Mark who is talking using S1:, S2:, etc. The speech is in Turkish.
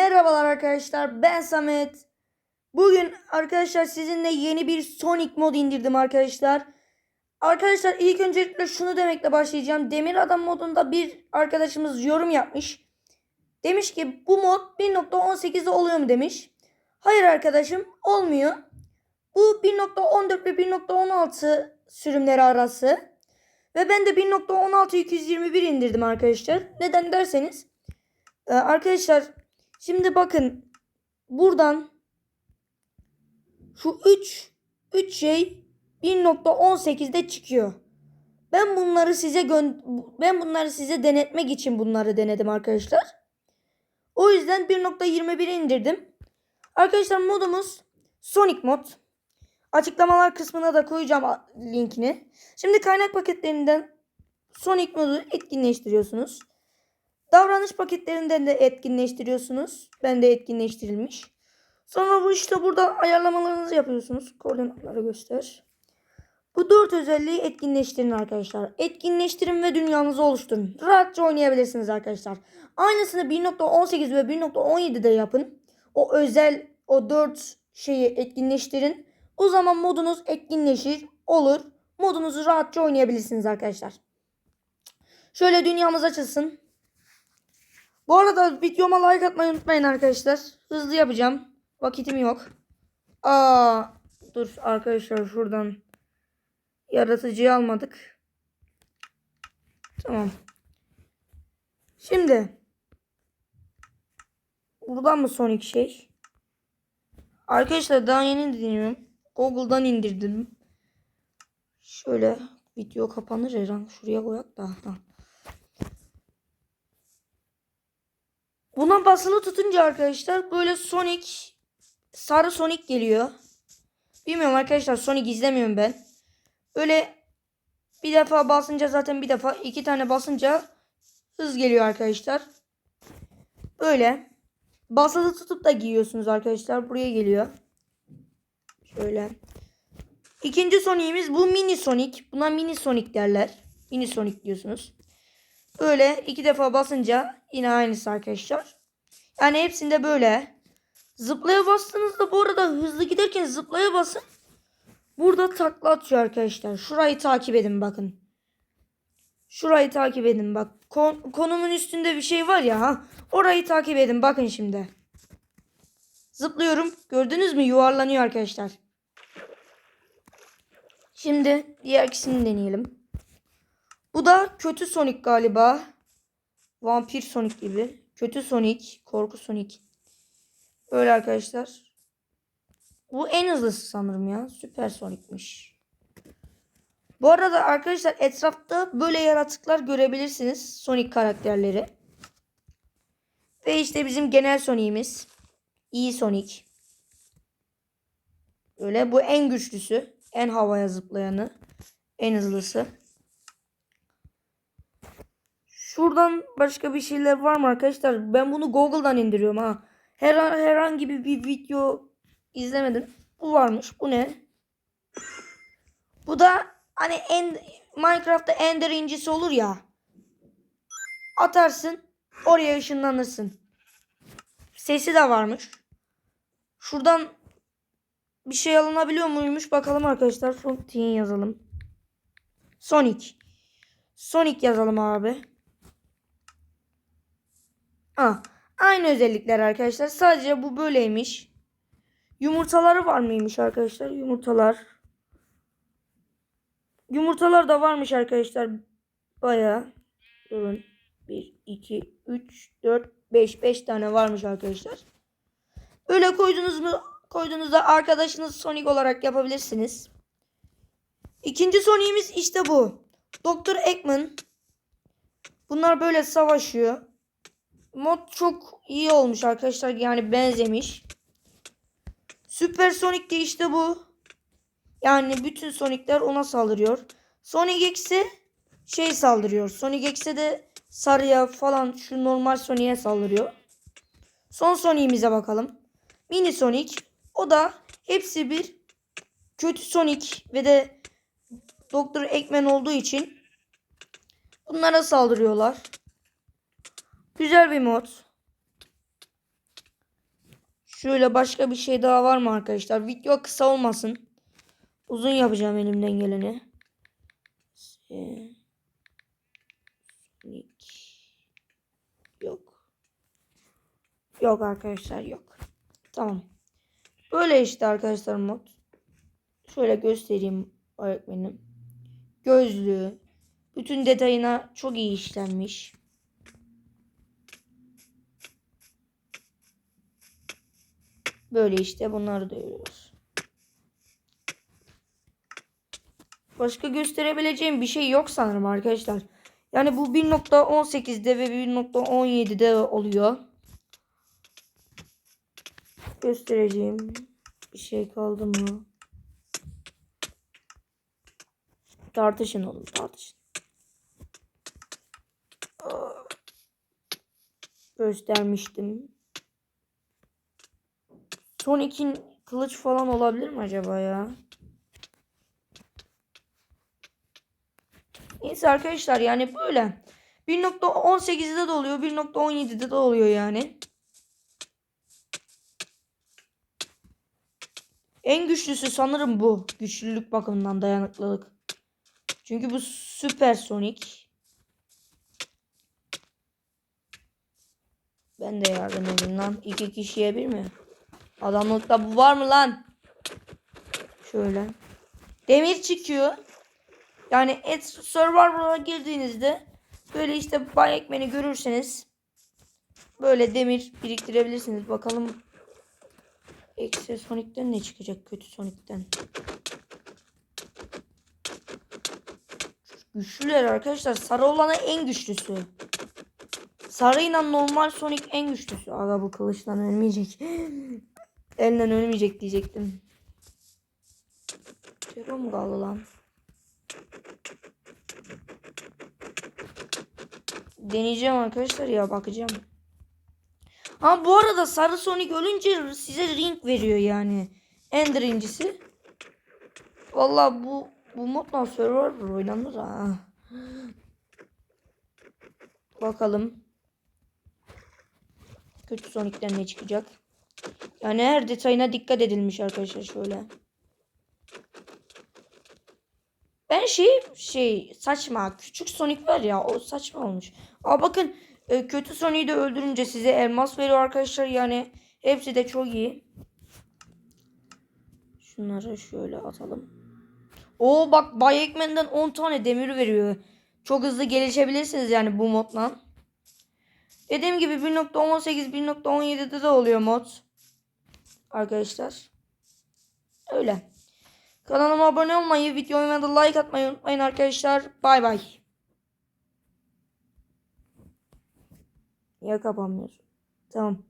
S1: merhabalar arkadaşlar. Ben Samet. Bugün arkadaşlar sizinle yeni bir Sonic mod indirdim arkadaşlar. Arkadaşlar ilk öncelikle şunu demekle başlayacağım. Demir Adam modunda bir arkadaşımız yorum yapmış. Demiş ki bu mod 1.18'de oluyor mu demiş. Hayır arkadaşım olmuyor. Bu 1.14 ve 1.16 sürümleri arası. Ve ben de 1.16 221 indirdim arkadaşlar. Neden derseniz ee, arkadaşlar şimdi bakın buradan şu 3 3 şey 1.18'de çıkıyor. Ben bunları size ben bunları size denetmek için bunları denedim arkadaşlar. O yüzden 1.21 indirdim. Arkadaşlar modumuz Sonic mod. Açıklamalar kısmına da koyacağım linkini. Şimdi kaynak paketlerinden Sonic modu etkinleştiriyorsunuz. Davranış paketlerinden de etkinleştiriyorsunuz. Ben de etkinleştirilmiş. Sonra bu işte burada ayarlamalarınızı yapıyorsunuz. Koordinatları göster. Bu dört özelliği etkinleştirin arkadaşlar. Etkinleştirin ve dünyanızı oluşturun. Rahatça oynayabilirsiniz arkadaşlar. Aynısını 1.18 ve 1.17'de yapın. O özel o dört şeyi etkinleştirin. O zaman modunuz etkinleşir, olur. Modunuzu rahatça oynayabilirsiniz arkadaşlar. Şöyle dünyamız açılsın. Bu arada videoma like atmayı unutmayın arkadaşlar. Hızlı yapacağım. Vakitim yok. Aa, dur arkadaşlar şuradan yaratıcıyı almadık. Tamam. Şimdi buradan mı son iki şey? Arkadaşlar daha yeni dinliyorum. Google'dan indirdim. Şöyle video kapanır her an. Şuraya koyak da. Ha. Buna basılı tutunca arkadaşlar böyle Sonic sarı Sonic geliyor. Bilmiyorum arkadaşlar Sonic izlemiyorum ben. Öyle bir defa basınca zaten bir defa iki tane basınca hız geliyor arkadaşlar. Böyle basılı tutup da giyiyorsunuz arkadaşlar. Buraya geliyor. Şöyle. İkinci Sonic'imiz bu mini Sonic. Buna mini Sonic derler. Mini Sonic diyorsunuz. Böyle iki defa basınca yine aynısı arkadaşlar. Yani hepsinde böyle. Zıplaya bastığınızda bu arada hızlı giderken zıplaya basın. Burada takla atıyor arkadaşlar. Şurayı takip edin bakın. Şurayı takip edin bak. Kon- konumun üstünde bir şey var ya. Ha? Orayı takip edin bakın şimdi. Zıplıyorum. Gördünüz mü? Yuvarlanıyor arkadaşlar. Şimdi diğer ikisini deneyelim. Da kötü Sonic galiba. Vampir Sonic gibi. Kötü Sonic. Korku Sonic. Böyle arkadaşlar. Bu en hızlısı sanırım ya. Süper Sonic'miş. Bu arada arkadaşlar etrafta böyle yaratıklar görebilirsiniz. Sonic karakterleri. Ve işte bizim genel Sonic'imiz. İyi Sonic. Böyle bu en güçlüsü. En havaya zıplayanı. En hızlısı. Şuradan başka bir şeyler var mı arkadaşlar? Ben bunu Google'dan indiriyorum ha. Her herhangi bir, bir video izlemedim. Bu varmış. Bu ne? Bu da hani en Minecraft'ta Ender incisi olur ya. Atarsın. Oraya ışınlanırsın. Sesi de varmış. Şuradan bir şey alınabiliyor muymuş bakalım arkadaşlar. Fontaine yazalım. Sonic. Sonic yazalım abi. Ha, aynı özellikler arkadaşlar. Sadece bu böyleymiş. Yumurtaları var mıymış arkadaşlar? Yumurtalar. Yumurtalar da varmış arkadaşlar. Baya. Durun. 1, 2, 3, 4, 5. 5 tane varmış arkadaşlar. Böyle koydunuz mu koyduğunuzda arkadaşınız Sonic olarak yapabilirsiniz. İkinci Sonic'imiz işte bu. Doktor Eggman. Bunlar böyle savaşıyor. Mod çok iyi olmuş arkadaşlar. Yani benzemiş. Süper Sonic de işte bu. Yani bütün Sonic'ler ona saldırıyor. Sonic X'e şey saldırıyor. Sonic X'e de sarıya falan şu normal Sonic'e saldırıyor. Son Sonic'imize bakalım. Mini Sonic. O da hepsi bir kötü Sonic ve de Doktor Eggman olduğu için bunlara saldırıyorlar. Güzel bir mod. Şöyle başka bir şey daha var mı arkadaşlar? Video kısa olmasın. Uzun yapacağım elimden geleni. Yok. Yok arkadaşlar yok. Tamam. Böyle işte arkadaşlar mod. Şöyle göstereyim öğretmenim. Gözlüğü. Bütün detayına çok iyi işlenmiş. Böyle işte bunları da görüyoruz. Başka gösterebileceğim bir şey yok sanırım arkadaşlar. Yani bu 1.18'de ve 1.17'de oluyor. Göstereceğim bir şey kaldı mı? Tartışın oğlum tartışın. Aa, Göstermiştim. Sonic'in kılıç falan olabilir mi acaba ya? Neyse arkadaşlar yani böyle. 1.18'de de oluyor. 1.17'de de oluyor yani. En güçlüsü sanırım bu. Güçlülük bakımından dayanıklılık. Çünkü bu süper Sonic. Ben de yardım edeyim lan. İki kişiye bir mi? Adamlıkta bu var mı lan? Şöyle. Demir çıkıyor. Yani et Survivor'a girdiğinizde böyle işte Bay Ekmen'i görürseniz böyle demir biriktirebilirsiniz. Bakalım Eksi Sonic'ten ne çıkacak kötü Sonic'ten? Güçlüler arkadaşlar. Sarı olanı en güçlüsü. Sarıyla normal Sonic en güçlüsü. Aga bu kılıçtan ölmeyecek. Elinden ölmeyecek diyecektim. Zero mu kaldı lan? Deneyeceğim arkadaşlar ya bakacağım. Ama bu arada sarı Sonic ölünce size ring veriyor yani. Ender incisi. Vallahi bu bu modla Survivor oynanır ha. Bakalım. Kötü Sonic'ten ne çıkacak? Yani her detayına dikkat edilmiş arkadaşlar şöyle. Ben şey şey saçma küçük Sonic var ya o saçma olmuş. Aa bakın e, kötü Sonic'i de öldürünce size elmas veriyor arkadaşlar yani hepsi de çok iyi. Şunları şöyle atalım. Oo bak Bay Ekmen'den 10 tane demir veriyor. Çok hızlı gelişebilirsiniz yani bu modla. Dediğim gibi 1.18 1.17'de de oluyor mod. Arkadaşlar. Öyle. Kanalıma abone olmayı, videoya da like atmayı unutmayın arkadaşlar. Bay bay. Niye kapanmıyor? Tamam.